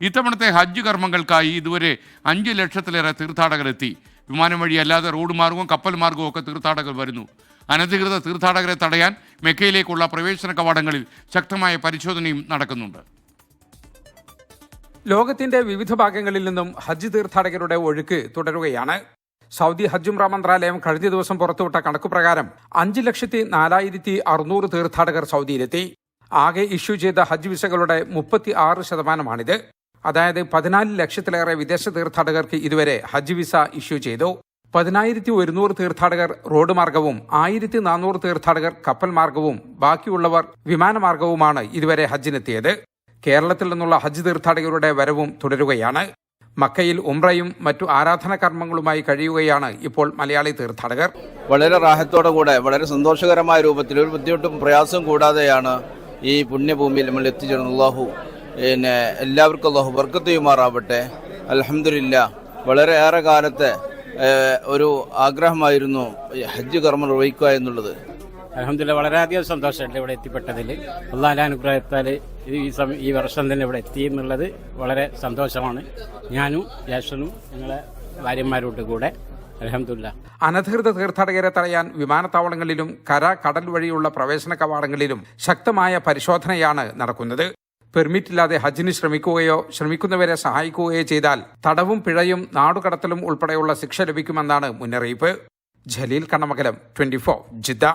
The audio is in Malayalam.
ഇത്തവണത്തെ ഹജ്ജ് കർമ്മങ്ങൾക്കായി ഇതുവരെ അഞ്ച് ലക്ഷത്തിലേറെ തീർത്ഥാടകരെത്തി. വിമാനം വഴി അല്ലാതെ റോഡ് മാർഗവും കപ്പൽ മാർഗവും ഒക്കെ തീർത്ഥാടകർ വരുന്നു. അനധികൃത തീർത്ഥാടകരെ തടയാൻ മെക്കയിലേക്കുള്ള പ്രവേശന കവാടങ്ങളിൽ ശക്തമായ പരിശോധനയും നടക്കുന്നുണ്ട്. ലോകത്തിന്റെ വിവിധ ഭാഗങ്ങളിൽ നിന്നും ഹജ്ജ് തീർത്ഥാടകരുടെ ഒഴുക്ക് തുടരുകയാണ്. സൗദി ഹജ്ജുംറ മന്ത്രാലയം കഴിഞ്ഞ ദിവസം പുറത്തുവിട്ട കണക്കുപ്രകാരം അഞ്ച് ലക്ഷത്തി നാലായിരത്തി അറുന്നൂറ് തീർത്ഥാടകർ സൗദിയിലെത്തി. ആകെ ഇഷ്യൂ ചെയ്ത ഹജ്ജ് വിസകളുടെ മുപ്പത്തി ആറ് ശതമാനമാണിത്. അതായത് പതിനാല് ലക്ഷത്തിലേറെ വിദേശ തീർത്ഥാടകർക്ക് ഇതുവരെ ഹജ്ജ് വിസ ഇഷ്യൂ ചെയ്തു. പതിനായിരത്തി ഒരുന്നൂറ് തീർത്ഥാടകർ റോഡ് മാർഗവും ആയിരത്തി നാനൂറ് തീർത്ഥാടകർ കപ്പൽ മാർഗവും ബാക്കിയുള്ളവർ വിമാനമാർഗവുമാണ് ഇതുവരെ ഹജ്ജിനെത്തിയത്. കേരളത്തിൽ നിന്നുള്ള ഹജ്ജ് തീർത്ഥാടകരുടെ വരവും തുടരുകയാണ്. മക്കയിൽ ഉംറയും മറ്റു ആരാധന കർമ്മങ്ങളുമായി കഴിയുകയാണ് ഇപ്പോൾ മലയാളി തീർത്ഥാടകർ. വളരെ റാഹത്തോടെ കൂടെ വളരെ സന്തോഷകരമായ രൂപത്തിൽ ഒരു ബുദ്ധിമുട്ടും പ്രയാസവും കൂടാതെയാണ് ഈ പുണ്യഭൂമിയിൽ നമ്മൾ എത്തിച്ചേർന്നു പിന്നെ എല്ലാവർക്കും അള്ളാഹു ബർക്കത്ത് ചെയ്യുമാറാവട്ടെ അലഹമില്ല വളരെ ഏറെ കാലത്തെ ഒരു ആഗ്രഹമായിരുന്നു ഹജ്ജ് കർമ്മം നിർവഹിക്കുക എന്നുള്ളത്. അലഹമില്ല വളരെയധികം സന്തോഷമുണ്ട് ഇവിടെ എത്തിപ്പെട്ടതിൽ അള്ളാഹ് അനുഗ്രഹത്താൽ ഈ സമയം ഈ വർഷം തന്നെ ഇവിടെ എത്തി എന്നുള്ളത് വളരെ സന്തോഷമാണ്. ഞാനും യേശനും ഞങ്ങളെ ഭാര്യന്മാരോട്ട് കൂടെ. അലഹമില്ല അനധികൃത തീർത്ഥാടകരെ തടയാൻ വിമാനത്താവളങ്ങളിലും കര കടൽ വഴിയുള്ള പ്രവേശന കവാടങ്ങളിലും ശക്തമായ പരിശോധനയാണ് നടക്കുന്നത്. പെർമിറ്റില്ലാതെ ഹജ്ജിന് ശ്രമിക്കുകയോ ശ്രമിക്കുന്നവരെ സഹായിക്കുകയോ ചെയ്താൽ തടവും പിഴയും നാടുകടത്തലും ഉൾപ്പെടെയുള്ള ശിക്ഷ ലഭിക്കുമെന്നാണ് മുന്നറിയിപ്പ്. Jaleel Kannamakalam twenty Jeddah.